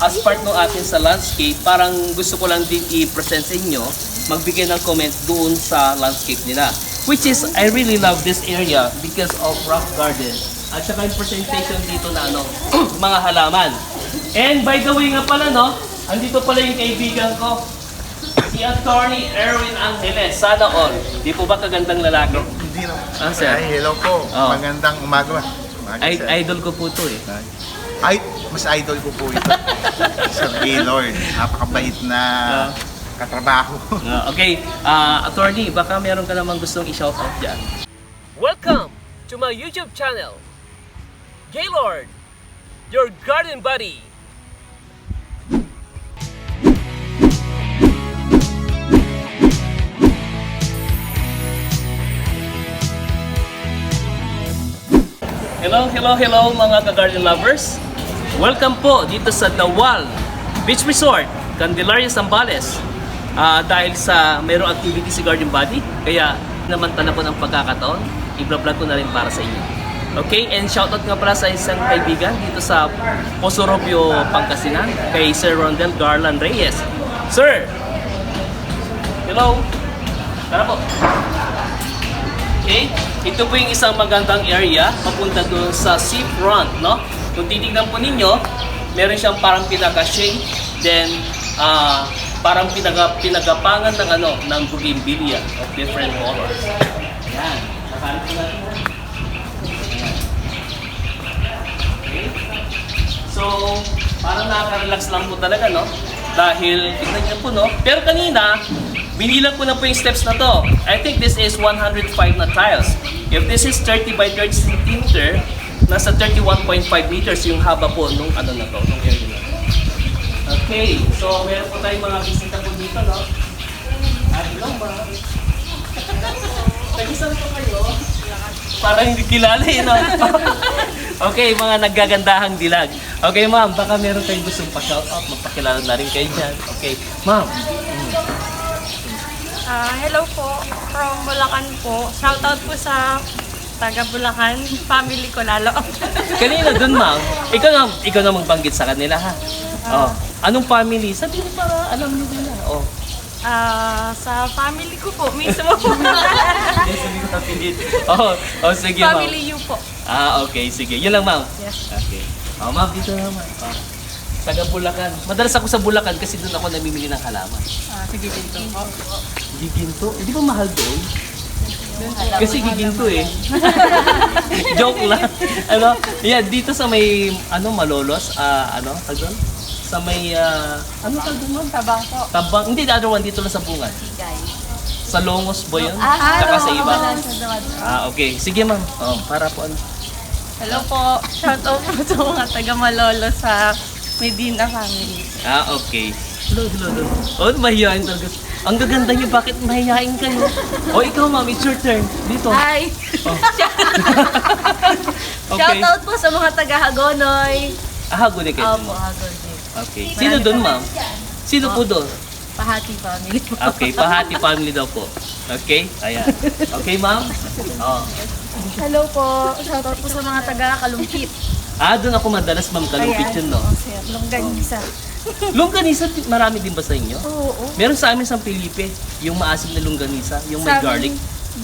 as part ng atin sa landscape, parang gusto ko lang din i-present sa inyo, magbigay ng comment doon sa landscape nila. Which is, I really love this area because of rock garden. At saka yung presentation dito na ano, mga halaman. And by the way nga pala, no, andito pala yung kaibigan ko, si Attorney Erwin Angeles. Sana all. Di po ba kagandang lalaki? Hindi na. Ah, sir. Ay, hello po. Oh. Magandang umaga. Umaga, Ay, sir. idol ko po to eh. Ay, mas idol ko po ito. Sir Gaylord. Napakabait na Ah. katrabaho. Ah, okay, ah, attorney, baka meron ka namang gustong i-shoutout dyan. Welcome to my YouTube channel, Gaylord, your garden buddy. Hello, hello, hello mga ka-garden lovers. Welcome po dito sa Dawal Beach Resort, Candelaria, Zambales. Ah, dahil sa mayroong activity si Garden Body, kaya namantala ko ng pagkakataon, i-vlog ko na rin para sa inyo. Okay, and shoutout nga pala sa isang kaibigan dito sa Posorobio, Pangasinan, kay Sir Rondel Garland Reyes. Sir! Hello! Tara po! Okay? Ito po yung isang magandang area papunta doon sa seafront, no? Kung titignan po ninyo, meron siyang parang pinaka-shade, then ah parang pinaga, pinagapangan ng ano, ng bougainvillea of different colors. Ayan. Nakalit ko natin. So, parang nakaka-relax lang po talaga, no? Dahil, tignan niyo po, no? Pero kanina, binilang ko na po yung steps na to. I think this is 105 na tiles. If this is 30 by 30 centimeter, nasa 31.5 meters yung haba po nung ano na to, nung area na to. Okay, so meron po tayong mga bisita po dito, no? Ah, hello, ma. Tagisan po kayo. Para hindi kilala eh, no? okay, mga naggagandahang dilag. Okay, ma'am, baka meron tayong gustong pa-shoutout, magpakilala na rin kayo dyan. Okay, ma'am. Ah, hello po, from Bulacan po. Shoutout po sa taga Bulacan, family ko lalo. Kanina dun, ma'am, ikaw na, ikaw na magbanggit sa kanila, ha? Oh. Anong family? Sabi mo para alam nyo nila. Oh. Ah, sa family ko po, mismo po. Sabi ko napilit. Oh, oh, sige, ma'am. family you po. Ah, okay, sige. Yun lang, ma'am. Yes. Okay. Oh, ma'am, dito naman. Oh. Taga Bulacan. Madalas ako sa Bulacan kasi doon ako namimili ng halaman. Ah, sige dito po. Giginto? Hindi ba mahal doon? Kasi giginto eh. Joke lang. ano? Yeah, dito sa may ano malolos, ah ano, tag doon? Sa may ah, ano tag doon? ma'am? Tabang po. Tabang. Hindi the other one dito lang sa bungan. Sa Longos ba yun? Ah, Tsaka sa iba. Ah, okay. Sige ma'am. Oh, para po ano. Hello po, shoutout po sa mga taga Malolo sa Medina family. Ah, okay. Hello, hello, hello. Oh, mahihain talaga. Ang gaganda niyo, bakit mahihain kayo? Oh, ikaw ma'am, it's your turn. Dito. Hi! Oh. okay. Shoutout po sa mga taga Hagonoy. Ah, good kayo. Opo, Hagonoy. Okay. Sino doon, ma'am? Sino po doon? Pahati family po. Okay, Pahati family daw po. Okay? Ayan. Okay, ma'am? Oh. Hello po. Shoutout po sa mga taga Kalumpit. Ah, doon ako madalas, ma'am, kalumpit yun, no? Sir, Longganisa. Longganisa, marami din ba sa inyo? Oo. oo. Meron sa amin sa Filipe, yung maasim na longganisa, yung may Sa garlic.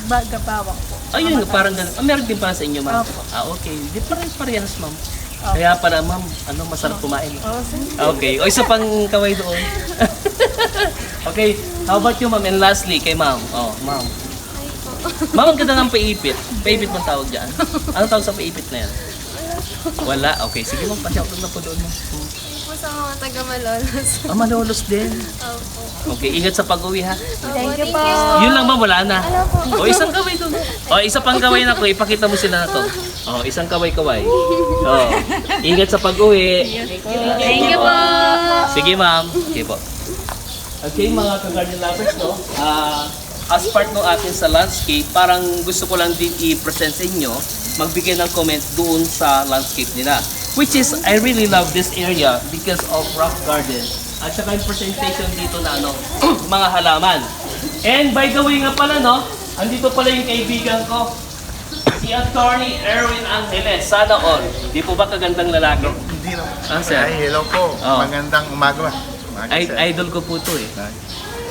Baga bawang po. Ayun, parang ganun. Ah, meron din para sa inyo, ma'am. Opo. Ah, okay. Di parehas ma'am. Kaya pala, ma'am, ano, masarap kumain. Oh, sige. Okay. O, isa pang kaway doon. okay. How about you, ma'am? And lastly, kay ma'am. Oh, ma'am. Ma'am, ang ganda ng paipit. Paipit mong tawag dyan. Ano tawag sa paipit na yan? Wala. Okay, sige ma'am, pa-shoutout na po doon. ma'am. po sa mga taga Malolos. Ah, malolos din. Opo. Okay, ingat sa pag-uwi ha. Thank you po. Yun lang ma'am, wala na. Hello po. O, isang kaway doon. O, isa pang kaway na ko. Ipakita mo sila na to. O, isang kaway-kaway. O, ingat sa pag-uwi. Thank you po. Sige ma'am. Sige po. Okay mga ka-garden lovers, no? Ah, as part ng atin sa landscape, parang gusto ko lang din i-present sa inyo, magbigay ng comment doon sa landscape nila. Which is, I really love this area because of rock garden. At saka yung presentation dito na ano, mga halaman. And by the way nga pala, no? Andito pala yung kaibigan ko, si Attorney Erwin Angeles. Sana all. Di po ba kagandang lalaki? Hindi naman. Ah, sir. Ay, hello po. Oo. Magandang umaga. umaga sir. idol ko po to eh.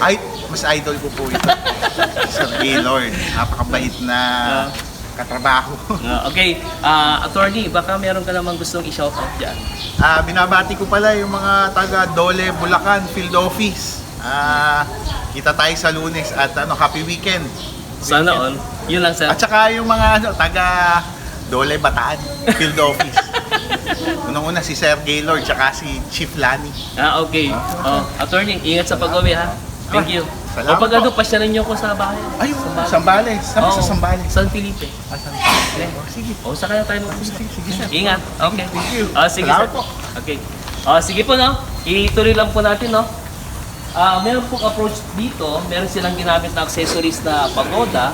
Ay, mas idol ko po ito. Sir Gaylord. Napakabait na Ah. Katrabaho. Ah, okay, ah, attorney, baka meron ka namang gustong i-shoutout dyan. Ah, binabati ko pala yung mga taga Dole, Bulacan Field Office. Ah, kita tayo sa Lunes at ano, happy weekend. Sana all. Yun lang, sir. At saka yung mga ano, taga Dole, Bataan Field Office. Unang-una si Sir Gaylord tsaka si Chief Lani. Ah, okay. Oh, attorney, ingat sa pag-uwi ha. Thank you. Salamat o pag ano, pasyalan niyo ko sa bahay. Ay, Sambales. Saan Oo, sa Sambales? San Felipe. Ah, Sambales. Oh, sige. O, saka na tayo mag-usap. Sige, sir. Ingat. Okay. Thank you. Ah, sige, Salamat sir. po. Okay. Ah, sige po, no? Ituloy lang po natin, no? Ah, meron pong approach dito. Meron silang ginamit na accessories na pagoda.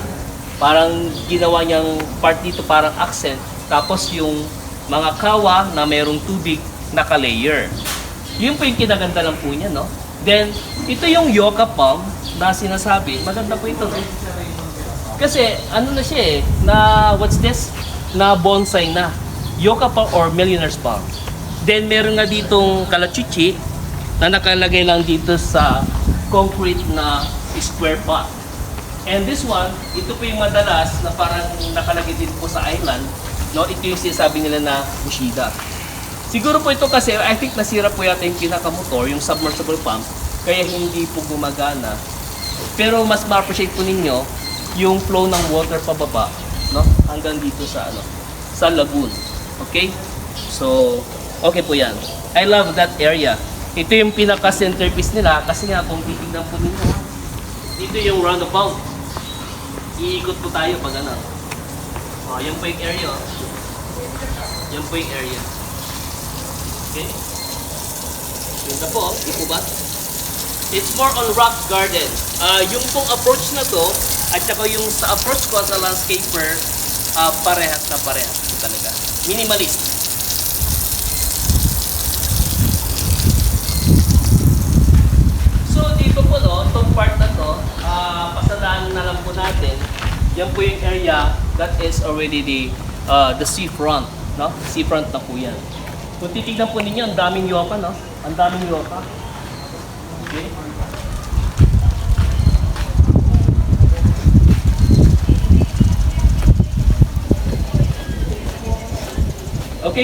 Parang ginawa niyang part dito parang accent. Tapos yung mga kawa na merong tubig naka-layer. Yun po yung kinaganda lang po niya, no? Then, ito yung yoga palm na sinasabi. Maganda po ito, no? Kasi ano na siya eh, na what's this? Na bonsai na. Yoga palm or millionaire's palm. Then meron nga ditong kalachuchi na nakalagay lang dito sa concrete na square pot. And this one, ito po yung madalas na parang nakalagay din po sa island. No, ito yung sinasabi nila na Bushida. Siguro po ito kasi, I think nasira po yata yung pinakamotor, yung submersible pump, kaya hindi po gumagana. Pero mas ma-appreciate po ninyo yung flow ng water pababa, no? Hanggang dito sa ano, sa lagoon. Okay? So, okay po 'yan. I love that area. Ito yung pinaka centerpiece nila kasi nga kung titignan po ninyo, dito yung roundabout. Iikot po tayo pag ano. Oh, yan po yung area. oh. Yan po yung area. Okay? Na po, ba? It's more on rock garden. Ah, yung pong approach na to, at saka yung sa approach ko as a landscaper, ah, parehas na parehas talaga. Minimalist. So dito po no, itong part na to, ah, pasadaan na lang po natin. Yan po yung area that is already the uh, the seafront, no? Seafront na po yan. Kung titignan po ninyo, ang daming yoka, no? Ang daming yoka. Okay.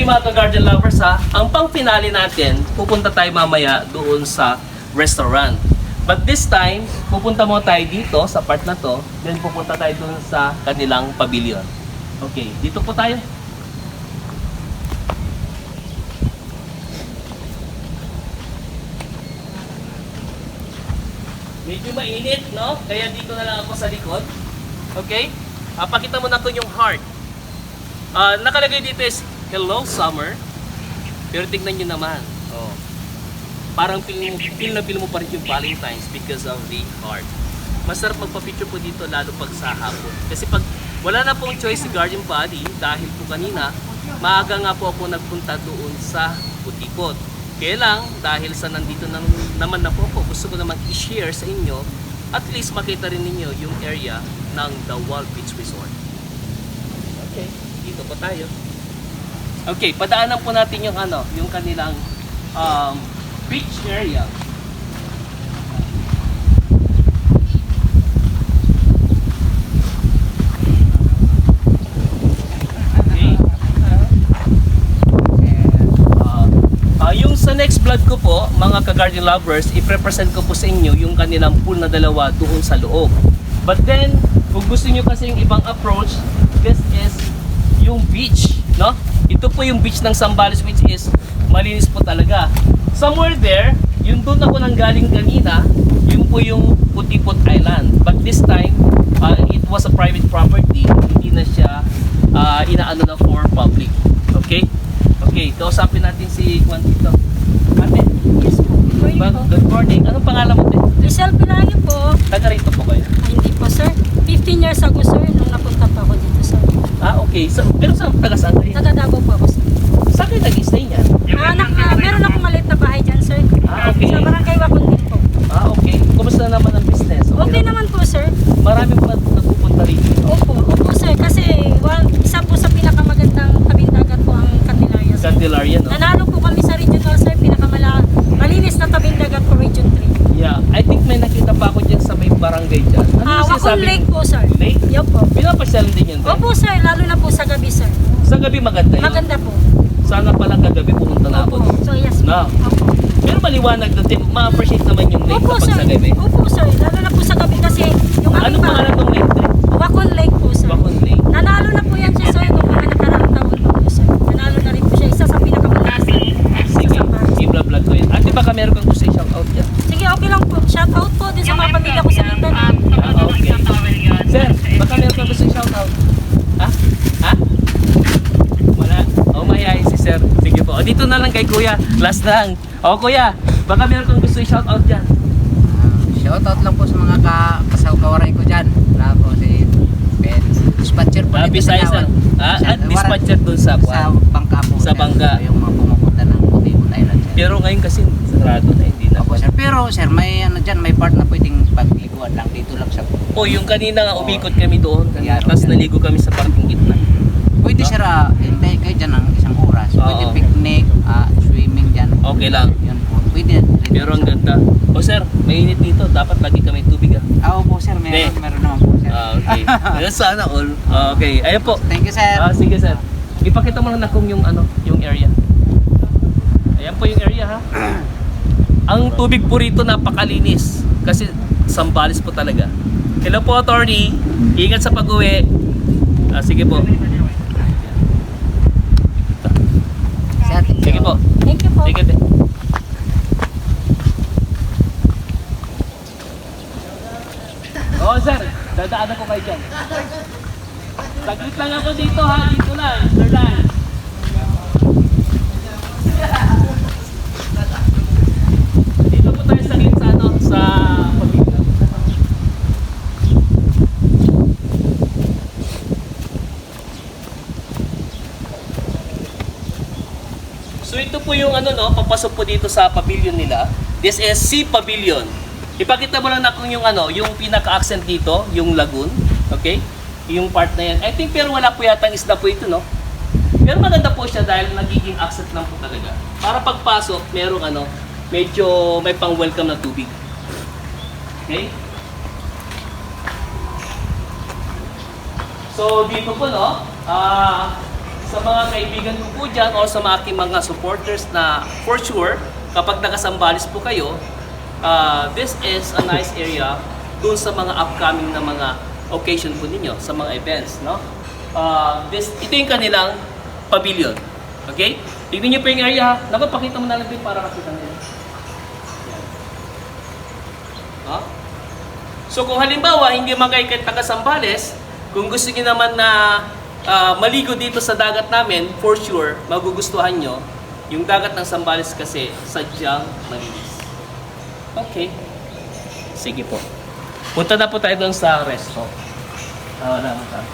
Mga ka-garden lovers ha, ang pang finale natin, pupunta tayo mamaya doon sa restaurant. But this time, pupunta mo tayo dito sa part na to, then pupunta tayo doon sa kanilang pavilion. Okay, dito po tayo. Medyo mainit, no? Kaya dito na lang ako sa likod. Okay? Ah, pakita mo na to yung heart. Ah, nakalagay dito is Hello Summer. Pero tignan nyo naman. Oh. Parang feel, feel na feel mo pa rin yung Valentine's because of the heart. Masarap magpa-picture po dito lalo pag sa hapon. Kasi pag wala na pong choice si Guardian Body dahil po kanina, maaga nga po ako nagpunta doon sa Putipot. Kaya lang, dahil sa nandito na, naman na po ako, gusto ko namang i-share sa inyo at least makita rin ninyo yung area ng The Wall Beach Resort. Okay, dito po tayo. Okay, padaanan po natin yung ano, yung kanilang um, beach area. Okay. Ah, ah, yung sa next vlog ko po, mga ka-garden lovers, i-represent ko po sa inyo yung kanilang pool na dalawa doon sa loob. But then, kung gusto nyo kasi yung ibang approach, this is yung beach, no? Ito po yung beach ng Zambales which is malinis po talaga. Somewhere there, yung doon ako nang galing kanina, yun po yung Putipot Island. But this time, uh, it was a private property. Hindi na siya uh, inaano na for public. Okay? Okay, kausapin natin si Juan dito. Ate, Yes po. Good morning ba- po. good morning. Anong pangalan mo? te? Rizal Pilayo po. Taga rito po kayo. Ay, hindi po sir. 15 years ago sir, nung napunta pa ako dito sir. Ah, okay. So, pero saan taga saan kayo? Taga Davao po ako sir. Saan kayo nag-stay niyan? Ah, nak, ah, meron akong maliit na bahay dyan sir. Ah, okay. Sa barangay Wakundin po. Ah, okay. Kumusta naman ang business? Okay naman po sir. Marami pa nagpupunta rito. Opo, opo sir. Kasi well, isa po sa pinakamagandang tabing dagat po ang Candelaria sir. Candelaria, no? Nanalo po kami sinasabi? lake po, sir. Lake? Yup po. Pinapasyalan din yun. Opo, sir. Lalo na po sa gabi, sir. Sa gabi maganda yun. Maganda po. Sana pala kagabi pumunta na ako. Opo. So, yes po. Na. Opo. Pero maliwanag doon. Ma-appreciate naman yung lake Opo, kapag sir. sa gabi. Opo, sir. Lalo na po sa gabi kasi yung Anong aking pangalan ng lake? te? Wakon Lake po, sir. Bakon Lake. Nanalo na po yan siya, sir, nung mga nakaraang taon pa po, sir. Nanalo na rin po siya. Isa sa pinakamalakas. Sige, i-vlog ko yun. Ate, baka meron kang gusto i-shout out dyan. Sige, okay lang po. Shout out po din sa mga pamilya ko sa Mindanao. Ah, okay. Sir, baka meron kang gusto i-shout out. Ha? Ha? Wala. Oh, mahihayin si sir. Sige po. O, dito na lang kay kuya. Last lang. O, kuya, baka meron kang gusto i-shout out dyan. Shoutout lang po sa mga ka kasaw-kawaray ko dyan. Wala po si Ben. Dispatcher po Ah, dito sa Nawal. ah. Ah, Sa- at dispatcher dun sa Sa Kwan. bangka po. Sa dyan. bangka. Yung mga pumupunta ng Puti-Puti Island. sir. Pero ngayon kasi sarado na, hindi na. Opo, sir. Pero sir, may ano dyan, may part na pwedeng pagliguan lang dito lang sa O, yung kanina nga umikot kami doon. Yeah. Tapos naligo kami sa parking gitna. Pwede sir, ah, hintay kayo dyan ng isang oras. Pwede Oo. picnic, ah, swimming dyan. Okay lang. Yun po. Pwede. Pero ang ganda. O sir, mainit dito. Dapat lagi kami tubig ah. Ah, opo sir, meron, Hindi. meron naman po sir. Ah, okay. Ayun, Sana all. Ah, okay. Ayun po. Thank you sir. Ah, sige sir. Ipakita mo lang na kung yung ano, yung area. Ayan po yung area ha. Ang tubig po rito napakalinis kasi Sambales po talaga. Hello po attorney. Ingat sa pag-uwi. Ah, sige po. Sir, thank you. Sige po. Thank you po. Sige din. Oo sir, dadaanan ko kayo dyan. Saglit lang ako dito ha, dito lang, sir lang. Dito po tayo sa sa ano, sa pamilya. So ito po yung ano no, papasok po dito sa pavilion nila. This is Sea Pavilion. Ipakita mo lang na kung yung ano, yung pinaka-accent dito, yung lagoon. Okay? Yung part na yan. I think pero wala po yata isda po ito, no? Pero maganda po siya dahil nagiging accent lang po talaga. Para pagpasok, merong ano, medyo may pang-welcome na tubig. Okay? So dito po no, ah sa mga kaibigan ko po dyan o sa mga aking mga supporters na for sure, kapag nakasambales po kayo, ah, this is a nice area dun sa mga upcoming na mga occasion po ninyo, sa mga events, no? Ah, this, ito yung kanilang pavilion. Okay? Tignan niyo po yung area. Naku, pakita mo na lang din para nila. Yan. Ha? So kung halimbawa, hindi man kayo taga Sambales, kung gusto niyo naman na ah, maligo dito sa dagat namin, for sure, magugustuhan nyo. Yung dagat ng Sambales kasi sadyang malinis. Okay. Sige po. Punta na po tayo doon sa resto. Ah, wala mo tayo.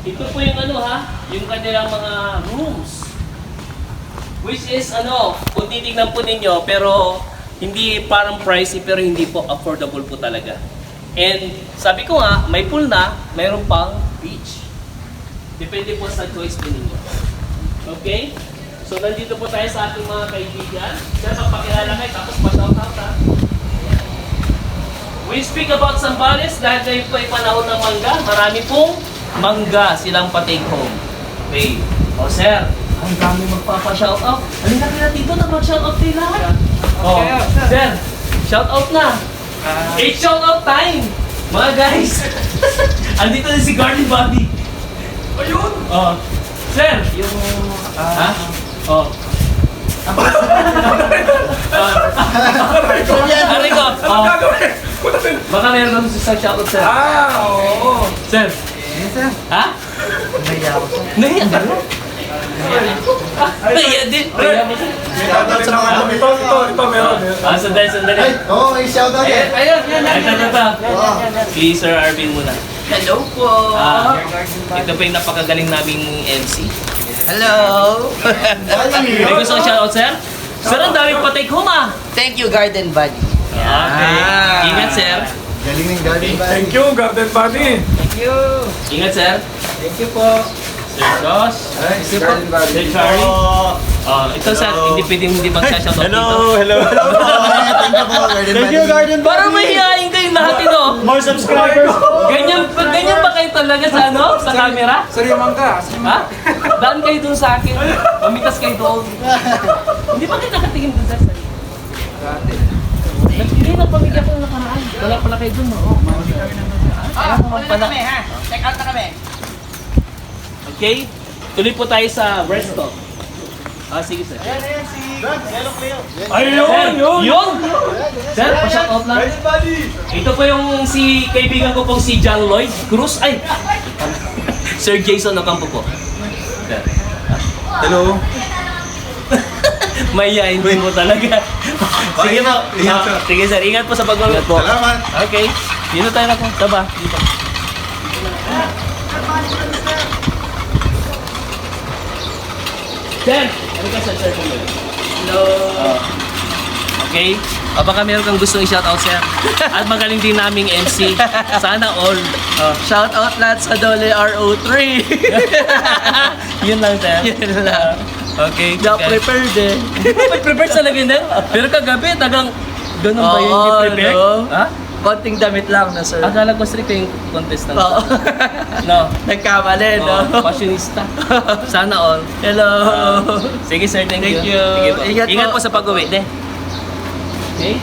Ito po yung ano ha, yung kanilang mga rooms. Which is ano, kung titignan po ninyo, pero hindi parang pricey pero hindi po affordable po talaga. And sabi ko nga, may pool na, mayroon pang beach. Depende po sa choice po ninyo. Okay? So nandito po tayo sa ating mga kaibigan. Sir, magpakilala kayo, tapos pa-shoutout ha. We speak about Zambales dahil ngayon po ay panahon ng mangga. Marami pong mangga silang pa-take home. Okay. O sir, ang dami magpapa-shoutout. Halika kaya dito na mag-shoutout kayo lahat. Oh, sir, shoutout na. It's shoutout time! Mga guys! Andito na si Garden Bobby. Ayun! Oh. Sir, yung... ha? Oh. Aray ko! Oh. Baka meron kang sa shoutout, sir. Ah, oo. Sir. Ha? Nahiya ako, sir. Nahiya ka? Nahiya din. Shoutout sa mga Ito, ito, ito, meron. Ah, sandali, sandali. Oo, may shoutout eh. Ayun, yan, yan, yan. Ito, Si Sir Arvin muna. Hello po. Ah, ito pa yung napakagaling naming MC. Hello. May gusto kong shoutout, sir? Sir, ang daming pa-take home, ah. Thank you, Garden Buddy. Okay. Ingat, sir. Galing ng galing ba? Thank you, Garden Buddy. Thank you. Ingat, sir. Thank you po. Sir Josh. Sir Charlie. Oh, ito sir, hindi pwedeng hindi magsashoutout dito. hello, hello. Thank you po, Garden Thank you, Garden Parang mahihain kayong lahat ito. More subscribers. Ganyan, ganyan ba kayo talaga sa ano? Sa camera? Sariman ka. Ha? Daan kayo dun sa akin. Mamitas kayo doon. Hindi ba kayo nakatingin dun sa sir? Hindi na pamigyan ko na nakaraan. Wala pala kayo dun, no? Ah, wala pala. Check out na kami. Okay? Tuloy po tayo sa resto. Ah, sige sir. Ayun, Sir, yun. yun! Sir, pa-shout out lang. Ito po yung si kaibigan ko pong si John Lloyd Cruz. Ay! Sir Jason Ocampo po. Sir. Hello. Mayayain din mo talaga. Sige po. Ingat, sir. Ah, Sige sir, ingat po sa pagmamit po. Salamat. Okay. Dito tayo na po. Taba. Dito. Sir! Ano ka sir? Sir, sir. Hello. okay. O baka meron kang gustong i-shoutout sir. At magaling din naming MC. Sana all. Oh. Shout out lahat sa Dole RO3. Yun lang sir. Yun lang. Okay. Hindi ako prepared eh. May prepared sa lagay na. Pero kagabi, tagang ganun ba yung prepared? no? Ha? Konting damit lang na sir. Akala ko strict yung contestant. Oo. No. Nagkamali, Oh, no? fashionista. Sana all. Hello. Sige sir, thank, Thank you. you. Sige po. Ingat Ingat po. po sa pag-uwi. De. Okay?